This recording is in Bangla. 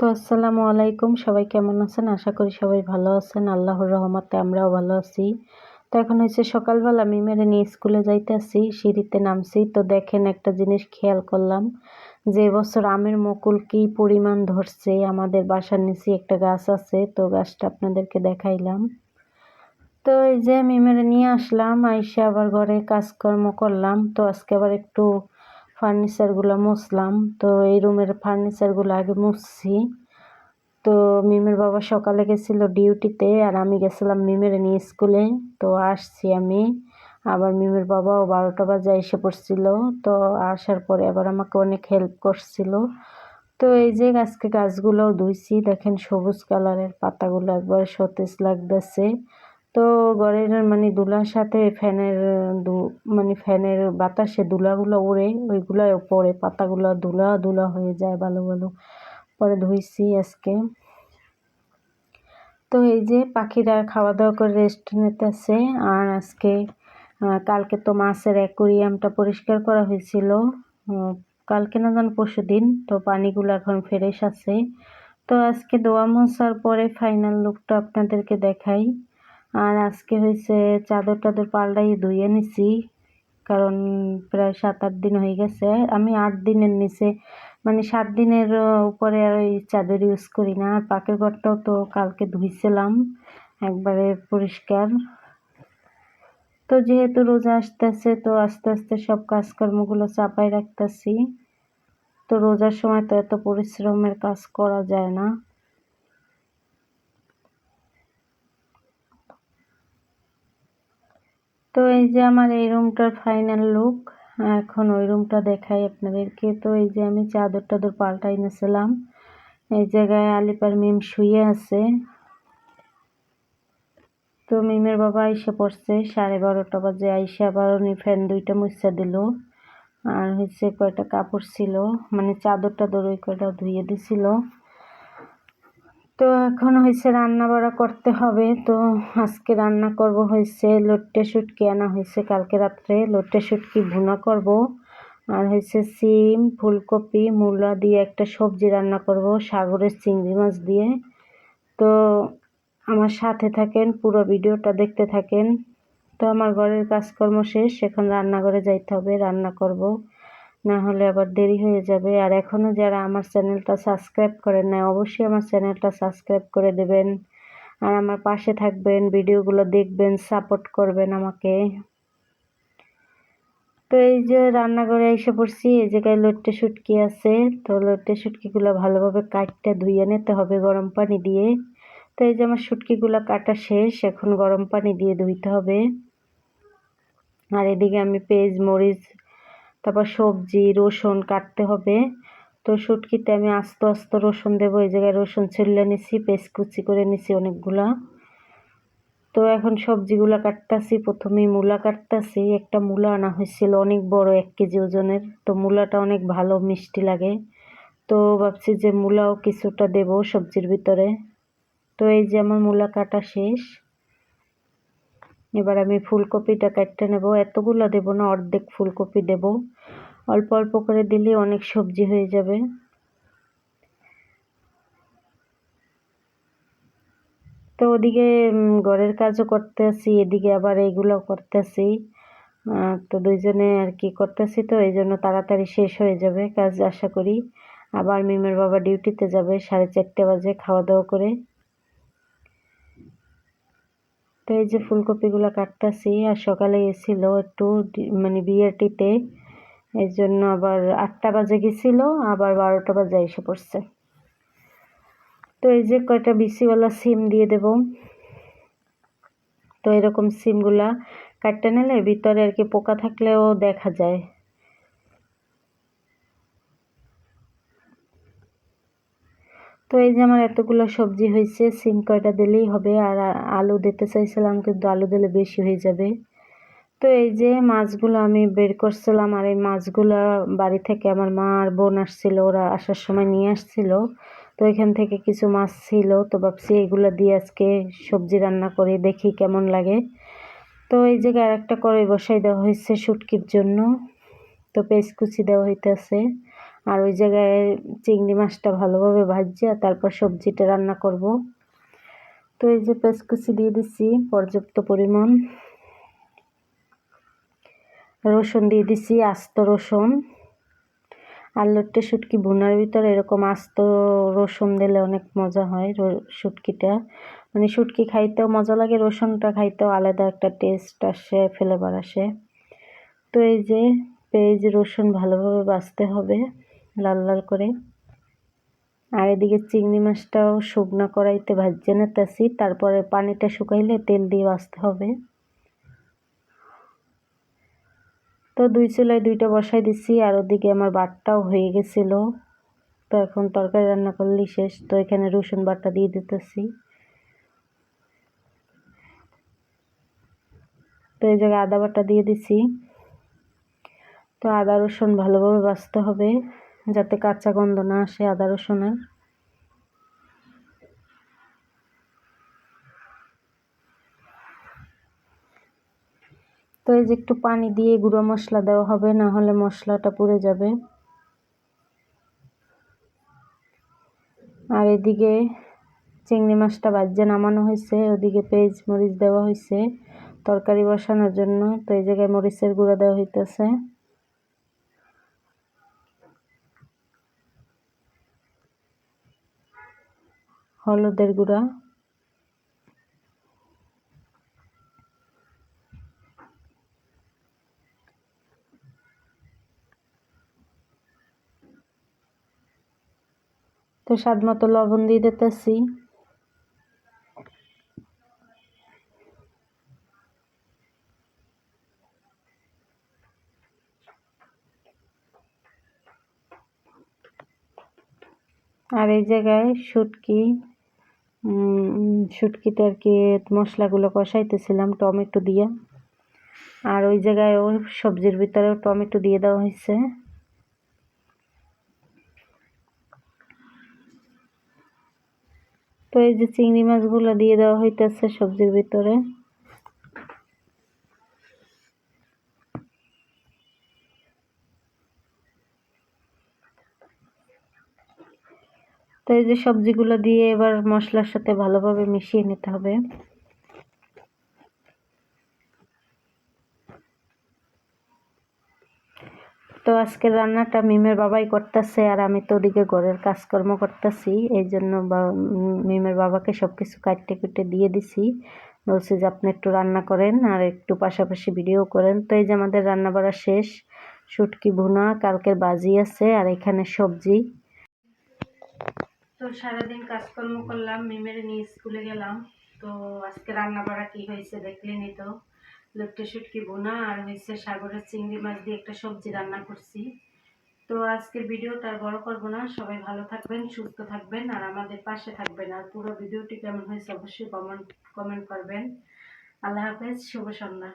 তো আসসালামু আলাইকুম। সবাই কেমন আছেন? আশা করি সবাই ভালো আছেন। আল্লাহর রহমতে আমরাও ভালো আছি। তো এখন হচ্ছে সকালবেলা মিমেরে নিয়ে স্কুলে যাইতেছি, সিঁড়িতে নামছি। তো দেখেন একটা জিনিস খেয়াল করলাম, যে বছর আমের মুকুল কি পরিমাণ ধরছে। আমাদের বাসার নিচে একটা গাছ আছে, তো গাছটা আপনাদেরকে দেখাইলাম। তো এই যে মিমেরে নিয়ে আসলাম, আইসে আবার ঘরে কাজকর্ম করলাম। তো আজকে আবার একটু ফার্নিচারগুলো মুছলাম। তো এই রুমের ফার্নিচারগুলো আগে মুছছি। তো মিমের বাবা সকালে গেছিল ডিউটিতে আর আমি গেছিলাম মিমের নিয়ে স্কুলে। তো আসছি আমি। আবার মিমের বাবাও বারোটা বাজে এসে পড়ছিল। তো আসার পরে আবার আমাকে অনেক হেল্প করছিল। তো এই যে আজকে গাছগুলোও ধুইছি। দেখেন সবুজ কালারের পাতাগুলো একবার সতেজ লাগতেছে। তো ঘরের মানে দুলার সাথে ফ্যানের, দু মানে ফ্যানের বাতাসে দুলাগুলো উড়ে ওইগুলো পরে পাতাগুলো দুলা দুলা হয়ে যায় ভালো ভালো। পরে ধুইছি আজকে। তো এই যে পাখিরা খাওয়া দাওয়া করে রেস্ট নিতেছে, আর আজকে কালকে তো মাছের অ্যাকোরিয়ামটা পরিষ্কার করা হয়েছিল। কালকে না জান পরশু দিন, তো পানিগুলো এখন ফ্রেশ আছে। তো আজকে দোয়া মশার পরে ফাইনাল লুকটা আপনাদেরকে দেখাই। আর আজকে হয়েছে চাদর টাদর পাল্টাই ধুয়ে নিছি, কারণ প্রায় সাত আট দিন হয়ে গেছে। আমি আট দিনের নিচে মানে সাত দিনের উপরে আর ওই চাদর ইউজ করি না। আর পাকের ঘরটাও তো কালকে ধুইছিলাম, একবারে পরিষ্কার। তো যেহেতু রোজা আসতেছে, তো আস্তে আস্তে সব কাজকর্মগুলো চাপাই রাখতেছি। তো রোজার সময় তো এত পরিশ্রমের কাজ করা যায় না। তো এই যে আমার এই রুমটার ফাইনাল লুক এখন ওই রুমটা দেখাই আপনাদেরকে। তো এই যে আমি চাদর টাদর পাল্টাই নিয়েছিলাম। এই জায়গায় আলিপার মিম শুয়ে আছে। তো মিমের বাবা আইসে পড়ছে, সাড়ে বারোটা বাজে। আইসে আবার উনি ফ্যান দুইটা মুছা দিল। আর হচ্ছে কয়টা কাপড় ছিল মানে চাদর টাদর ওই কয়টা ধুয়ে দিছিল। তো এখন হয়েছে রান্না বাড়া করতে হবে। তো আজকে রান্না করব হয়েছে লোট্টে শুটকি আনা হয়েছে কালকে রাত্রে। লোট্টে শুটকি ভুনা করব। আর হয়েছে সিম, ফুলকপি, মূলা দিয়ে একটা সবজি রান্না করব, সাগরের চিংড়ি মাছ দিয়ে। তো আমার সাথে থাকেন, পুরো ভিডিওটা দেখতে থাকেন। তো আমার ঘরের কাজকর্ম শেষ, এখন রান্নাঘরে যাইতে হবে, রান্না করব। না হলে আবার দেরি হয়ে যাবে। আর এখনও যারা আমার চ্যানেলটা সাবস্ক্রাইব করেন না অবশ্যই আমার চ্যানেলটা সাবস্ক্রাইব করে দেবেন। আর আমার পাশে থাকবেন, ভিডিওগুলো দেখবেন, সাপোর্ট করবেন আমাকে। তো এই যে রান্নাঘরে এসে পড়ছি, এই জায়গায় লোট্টে শুটকি আছে। তো লোট্টে শুটকিগুলো ভালোভাবে কাটতে ধুয়ে নিতে হবে গরম পানি দিয়ে। তো এই যে আমার শুটকিগুলো কাটা শেষ, এখন গরম পানি দিয়ে ধুইতে হবে। আর এদিকে আমি পেঁয়াজ, মরিচ তারপর সবজি, রসুন কাটতে হবে। তো শুটকিতে আমি আস্ত আস্ত রসুন দেবো, এই জায়গায় রসুন ছিললে নিছি, পেস্ট কুচি করে নিছি অনেকগুলা। তো এখন সবজিগুলো কাটতেছি, প্রথমেই মূলা কাটতেছি। একটা মূলা আনা হয়েছিল অনেক বড়, এক কেজি ওজনের। তো মূলাটা অনেক ভালো, মিষ্টি লাগে। তো ভাবছি যে মূলাও কিছুটা দেব সবজির ভিতরে। তো এই যে আমার মূলা কাটা শেষ। এবার আমি ফুলকপিটা কাটতে নেব। এতগুলো দেব না, অর্ধেক ফুলকপি দেব। অল্প অল্প করে দিলে অনেক সবজি হয়ে যাবে। তো ওদিকে ঘরের কাজও করতে আসি, এদিকে আবার এইগুলো করতেছি তো দুইজনে আর কি করতেছি তো, এই জন্য তাড়াতাড়ি শেষ হয়ে যাবে কাজ, আশা করি। আবার মিমের বাবা ডিউটিতে যাবে, সাড়ে চারটে বাজে খাওয়া দাওয়া করে। তো এই যে ফুলকপিগুলো কাটতেছি, আর সকালে গেছিল একটু মানে বিয়েটিতে এই জন্য আবার আটটা বাজে গেছিল, আবার বারোটা বাজে এসে পড়ছে। তো এই যে কয়টা বিসিওয়ালা সিম দিয়ে দেব। তো এরকম সিমগুলা কাটতে নিলে ভিতরে আর কি পোকা থাকলেও দেখা যায়। তো এই যে আমার এতগুলো সবজি হয়েছে, সিম কয়টা দিলেই হবে আর আলু দিতে চাইছিলাম কিন্তু আলু দিলে বেশি হয়ে যাবে। তো এই যে মাছগুলো আমি বের করছিলাম আর এই মাছগুলো বাড়ি থেকে আমার মা আর বোন আসছিল, ওরা আসার সময় নিয়ে আসছিল। তো এখান থেকে কিছু মাছ ছিল, তো ভাবছি এগুলো দিয়ে আজকে সবজি রান্না করে, দেখি কেমন লাগে। তো এই জায়গায় আরেকটা কড়াই বসাই দেওয়া হয়েছে শুটকির জন্য। তো পেস্ট কুচি দেওয়া হইতেছে। আর ওই জায়গায় চিংড়ি মাছটা ভালোভাবে ভাজিয়ে তারপর সবজিটা রান্না করব। তো এই যে পেঁচকুচি দিয়ে দিচ্ছি পর্যাপ্ত পরিমাণ। রসুন দিয়ে দিছি, আস্ত রসুন। আর লোট্টে শুটকি ভুনার ভিতরে এরকম আস্ত রসুন দিলে অনেক মজা হয় শুটকিটা। মানে শুটকি খাইতেও মজা লাগে, রসুনটা খাইতেও আলাদা একটা টেস্ট আসে ফ্লেভার আসে। তো এই যে পেঁয়াজ রসুন ভালোভাবে বাছতে হবে। লাল লাল করে। আর এদিকে চিংড়ি মাছটাও শুকনো কড়াইতে ভাজিয়ে নিতেছি তারপরে পানিটা শুকাইলে তেল দিয়ে বাছতে হবে। তো দুই চুলায় দুইটা বসাই দিছি, আর ওদিকে আমার বাটটাও হয়ে গেছিল। তো এখন তরকারি রান্না করলেই শেষ। তো এখানে রসুন বাটা দিয়ে দিতেছি। তো এই জায়গায় আদা বাটা দিয়ে দিছি। তো আদা রসুন ভালোভাবে বাছতে হবে। যাতে কাঁচা গন্ধ না আসে আদা রসুনের তো এই যে একটু পানি দিয়ে গুঁড়ো মশলা দেওয়া হবে, না হলে মশলাটা পুড়ে যাবে। আর এদিকে চিংড়ি মাছটা বাজ্যে নামানো হয়েছে। ওদিকে পেঁয়াজ, মরিচ দেওয়া হয়েছে। তরকারি বসানোর জন্য। তো এই জায়গায় মরিচের গুঁড়ো দেওয়া হইতেছে। হলুদের গুঁড়া। তো স্বাদ মতো লবণ দিয়ে দিতেছি। আর এই জায়গায় শুটকি শুটকিতে আর কি মশলাগুলো কষাইতেছিলাম, টমেটো দিয়ে। আর ওই জায়গায় ওই সবজির ভিতরেও টমেটো দিয়ে দেওয়া হয়েছে। তো এই যে চিংড়ি মাছগুলো দিয়ে দেওয়া হইতেছে সবজির ভিতরে। তো এই যে সবজিগুলো দিয়ে এবার মশলার সাথে ভালোভাবে মিশিয়ে নিতে হবে। তো আজকের রান্নাটা মিমের বাবাই করতেছে আর আমি তো ওদিকে ঘরের কাজকর্ম করতেছি, এই জন্য মিমের বাবাকে সব কিছু কাটতে কুটে দিয়ে দিছি। বলছি যে, আপনি একটু রান্না করেন আর একটু পাশাপাশি ভিডিও করেন। তো এই যে আমাদের রান্না বাড়া শেষ, শুটকি ভুনা, কালকের বাজি আছে আর এখানে সবজি। তো সারাদিন কাজকর্ম করলাম, মিমের নিয়ে স্কুলে গেলাম। তো আজকে রান্না বাড়া কি হয়েছে দেখলেনি তো? লোকটা শুটকি বোনা আর হয়েছে সাগরের চিংড়ি মাছ দিয়ে একটা সবজি রান্না করছি। তো আজকের ভিডিওটা বড় করব না, সবাই ভালো থাকবেন, সুস্থ থাকবেন আর আমাদের পাশে থাকবেন। আর পুরো ভিডিওটি কেমন হয়েছে অবশ্যই কমেন্ট কমেন্ট করবেন। আল্লাহ হাফেজ, শুভ সন্ধ্যা।